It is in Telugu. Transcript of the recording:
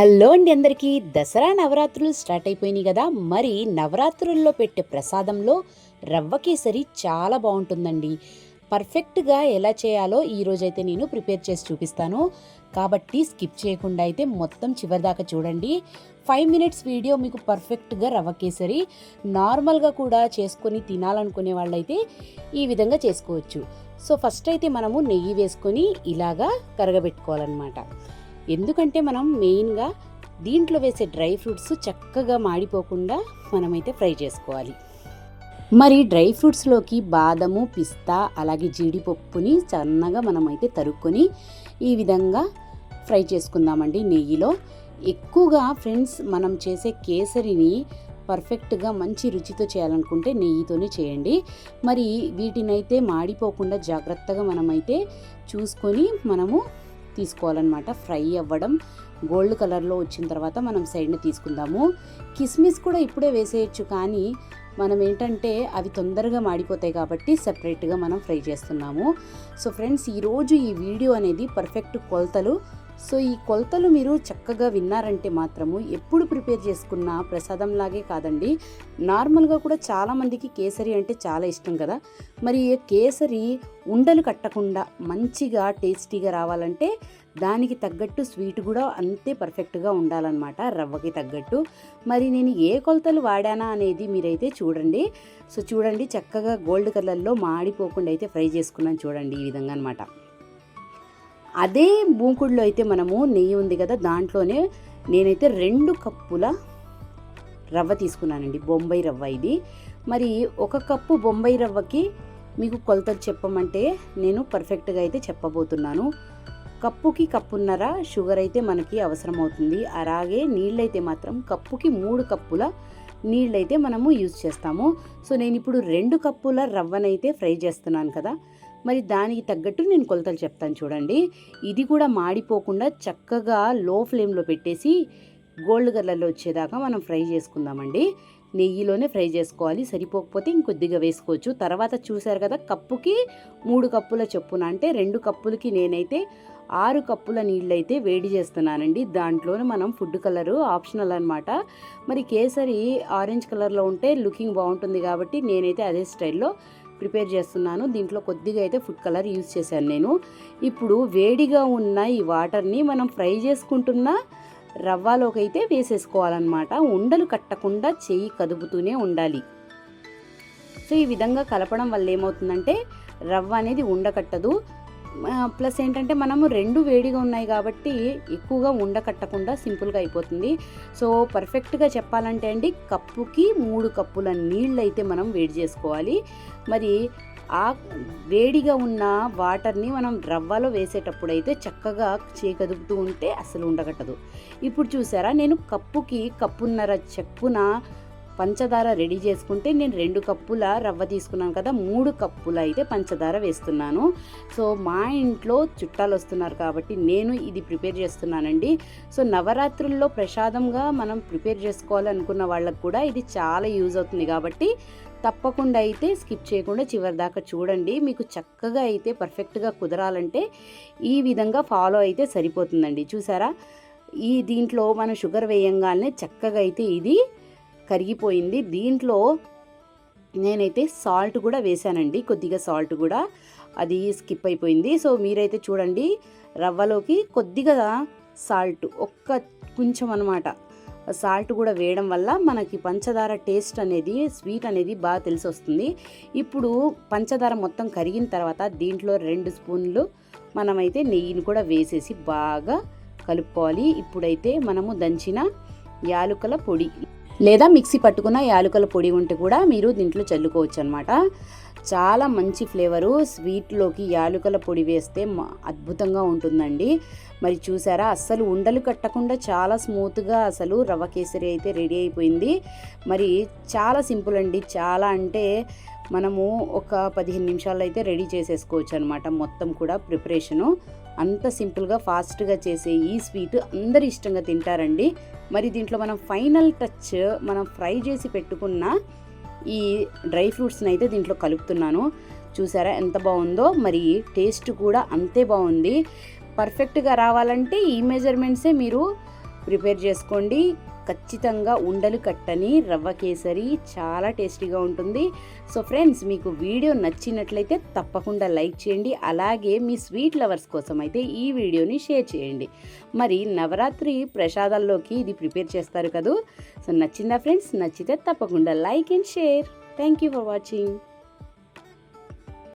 హలో అండి అందరికీ. దసరా నవరాత్రులు స్టార్ట్ అయిపోయినాయి కదా. మరి నవరాత్రుల్లో పెట్టే ప్రసాదంలో రవ్వ కేసరి చాలా బాగుంటుందండి. పర్ఫెక్ట్గా ఎలా చేయాలో ఈరోజైతే నేను ప్రిపేర్ చేసి చూపిస్తాను. కాబట్టి స్కిప్ చేయకుండా అయితే మొత్తం చివరిదాకా చూడండి. ఫైవ్ మినిట్స్ వీడియో మీకు పర్ఫెక్ట్గా రవ్వ కేసరి నార్మల్గా కూడా చేసుకొని తినాలనుకునే వాళ్ళైతే ఈ విధంగా చేసుకోవచ్చు. సో ఫస్ట్ అయితే మనము నెయ్యి వేసుకొని ఇలాగా కరగబెట్టుకోవాలన్నమాట. ఎందుకంటే మనం మెయిన్గా దీంట్లో వేసే డ్రై ఫ్రూట్స్ చక్కగా మాడిపోకుండా మనమైతే ఫ్రై చేసుకోవాలి. మరి డ్రై ఫ్రూట్స్లోకి బాదము పిస్తా అలాగే జీడిపప్పుని సన్నగా మనమైతే తరుక్కొని ఈ విధంగా ఫ్రై చేసుకుందామండి నెయ్యిలో. ఎక్కువగా ఫ్రెండ్స్ మనం చేసే కేసరిని పర్ఫెక్ట్గా మంచి రుచితో చేయాలనుకుంటే నెయ్యితోనే చేయండి. మరి వీటినైతే మాడిపోకుండా జాగ్రత్తగా మనమైతే చూసుకొని మనము తీసుకోవాలన్నమాట. ఫ్రై అవ్వడం గోల్డ్ కలర్లో వచ్చిన తర్వాత మనం సైడ్ని తీసుకుందాము. కిస్మిస్ కూడా ఇప్పుడే వేసేయచ్చు కానీ మనం ఏంటంటే అవి తొందరగా మాడిపోతాయి కాబట్టి సపరేట్గా మనం ఫ్రై చేస్తున్నాము. సో ఫ్రెండ్స్ ఈరోజు ఈ వీడియో అనేది పర్ఫెక్ట్ కొలతలు సో ఈ కొలతలు మీరు చక్కగా విన్నారంటే మాత్రము ఎప్పుడు ప్రిపేర్ చేసుకున్న ప్రసాదం లాగే కాదండి. నార్మల్గా కూడా చాలామందికి కేసరి అంటే చాలా ఇష్టం కదా. మరి కేసరి ఉండలు కట్టకుండా మంచిగా టేస్టీగా రావాలంటే దానికి తగ్గట్టు స్వీట్ కూడా అంతే పర్ఫెక్ట్గా ఉండాలన్నమాట రవ్వకి తగ్గట్టు. మరి నేను ఏ కొలతలు వాడానా అనేది మీరైతే చూడండి. సో చూడండి చక్కగా గోల్డ్ కలర్లో మాడిపోకుండా అయితే ఫ్రై చేసుకున్నాను చూడండి ఈ విధంగా అనమాట అదే మూకుడులో అయితే మనము నెయ్యి ఉంది కదా దాంట్లోనే నేనైతే రెండు కప్పుల రవ్వ తీసుకున్నానండి బొంబాయి రవ్వ ఇది. మరి ఒక కప్పు బొంబాయి రవ్వకి మీకు కొలతలు చెప్పమంటే నేను పర్ఫెక్ట్గా అయితే చెప్పబోతున్నాను. కప్పుకి కప్పున్నర షుగర్ అయితే మనకి అవసరం అవుతుంది అలాగే నీళ్ళైతే మాత్రం కప్పుకి మూడు కప్పుల నీళ్ళైతే మనము యూజ్ చేస్తాము. సో నేను ఇప్పుడు రెండు కప్పుల రవ్వనైతే ఫ్రై చేస్తున్నాను కదా మరి దానికి తగ్గట్టు నేను కొలతలు చెప్తాను చూడండి. ఇది కూడా మాడిపోకుండా చక్కగా లో ఫ్లేమ్లో పెట్టేసి గోల్డ్ కలర్లో వచ్చేదాకా మనం ఫ్రై చేసుకుందామండి. నెయ్యిలోనే ఫ్రై చేసుకోవాలి. సరిపోకపోతే ఇంకొద్దిగా వేసుకోవచ్చు. తర్వాత చూశారు కదా కప్పుకి మూడు కప్పుల చొప్పున అంటే రెండు కప్పులకి నేనైతే ఆరు కప్పుల నీళ్ళైతే వేడి చేస్తున్నానండి. దాంట్లోనే మనం ఫుడ్ కలరు ఆప్షనల్ అనమాట మరి కేసరి ఆరెంజ్ కలర్లో ఉంటే లుకింగ్ బాగుంటుంది కాబట్టి నేనైతే అదే స్టైల్లో ప్రిపేర్ చేస్తున్నాను. దీంట్లో కొద్దిగా అయితే ఫుడ్ కలర్ యూజ్ చేశాను నేను. ఇప్పుడు వేడిగా ఉన్న ఈ వాటర్ని మనం ఫ్రై చేసుకుంటున్న రవ్వలోకి అయితే వేసేసుకోవాలన్నమాట. ఉండలు కట్టకుండా చేయి కదుపుతూనే ఉండాలి. సో ఈ విధంగా కలపడం వల్ల ఏమవుతుందంటే రవ్వ అనేది ఉండకట్టదు. ప్లస్ ఏంటంటే మనము రెండు వేడిగా ఉన్నాయి కాబట్టి ఎక్కువగా ఉండకట్టకుండా సింపుల్గా అయిపోతుంది. సో పర్ఫెక్ట్గా చెప్పాలంటే అండి కప్పుకి మూడు కప్పుల నీళ్ళు అయితే మనం వేడి చేసుకోవాలి. మరి ఆ వేడిగా ఉన్న వాటర్ని మనం రవ్వలో వేసేటప్పుడు అయితే చక్కగా చేకదుపుతూ ఉంటే అసలు ఉండగట్టదు ఇప్పుడు చూసారా నేను కప్పుకి కప్పున్నర చెప్పున పంచదార రెడీ చేసుకుంటే నేను రెండు కప్పుల రవ్వ తీసుకున్నాను కదా మూడు కప్పులు అయితే పంచదార వేస్తున్నాను. సో మా ఇంట్లో చుట్టాలు వస్తున్నారు కాబట్టి నేను ఇది ప్రిపేర్ చేస్తున్నానండి. సో నవరాత్రుల్లో ప్రసాదంగా మనం ప్రిపేర్ చేసుకోవాలనుకున్న వాళ్ళకు కూడా ఇది చాలా యూజ్ అవుతుంది కాబట్టి తప్పకుండా అయితే స్కిప్ చేయకుండా చివరి దాకా చూడండి. మీకు చక్కగా అయితే పర్ఫెక్ట్గా కుదరాలంటే ఈ విధంగా ఫాలో అయితే సరిపోతుందండి. చూసారా? ఈ దీంట్లో మనం షుగర్ వేయంగానే చక్కగా అయితే ఇది కరిగిపోయింది. దీంట్లో నేనైతే సాల్ట్ కూడా వేశానండి. కొద్దిగా సాల్ట్ కూడా అది స్కిప్ అయిపోయింది. సో మీరైతే చూడండి రవ్వలోకి కొద్దిగా సాల్ట్ ఒక్క కొంచెం అనమాట సాల్ట్ కూడా వేయడం వల్ల మనకి పంచదార టేస్ట్ అనేది స్వీట్ అనేది బాగా తెలిసి వస్తుంది. ఇప్పుడు పంచదార మొత్తం కరిగిన తర్వాత దీంట్లో రెండు స్పూన్లు మనమైతే నెయ్యిని కూడా వేసేసి బాగా కలుపుకోవాలి. ఇప్పుడైతే మనము దంచిన యాలుకల పొడి. లేదా మిక్సీ పట్టుకున్న యాలకుల పొడి ఉంటే కూడా మీరు దీంట్లో చల్లుకోవచ్చు అనమాట చాలా మంచి ఫ్లేవరు. స్వీట్లోకి యాలకుల పొడి వేస్తే అద్భుతంగా ఉంటుందండి. మరి చూసారా అస్సలు ఉండలు కట్టకుండా చాలా స్మూత్గా అసలు రవ్వ కేసరి అయితే రెడీ అయిపోయింది. మరి చాలా సింపుల్ అండి. చాలా అంటే మనము ఒక పదిహేను నిమిషాల్లో అయితే రెడీ చేసేసుకోవచ్చు అనమాట మొత్తం కూడా ప్రిపరేషను. అంత సింపుల్గా ఫాస్ట్గా చేసే ఈ స్వీట్ అందరు ఇష్టంగా తింటారండి. మరి దీంట్లో మనం ఫైనల్ టచ్ మనం ఫ్రై చేసి పెట్టుకున్న ఈ డ్రై ఫ్రూట్స్ని అయితే దీంట్లో కలుపుతున్నాను. చూసారా ఎంత బాగుందో? మరి టేస్ట్ కూడా అంతే బాగుంది. పర్ఫెక్ట్గా రావాలంటే ఈ మెజర్మెంట్సే మీరు ప్రిపేర్ చేసుకోండి. ఖచ్చితంగా ఉండలు కట్టని రవ్వ కేసరి చాలా టేస్టీగా ఉంటుంది. సో ఫ్రెండ్స్ మీకు వీడియో నచ్చినట్లయితే తప్పకుండా లైక్ చేయండి. అలాగే మీ స్వీట్ లవర్స్ కోసం అయితే ఈ వీడియోని షేర్ చేయండి. మరి నవరాత్రి ప్రసాదాల్లోకి ఇది ప్రిపేర్ చేస్తారు కదూ? సో నచ్చిందా ఫ్రెండ్స్? నచ్చితే తప్పకుండా like and share. Thank you for watching.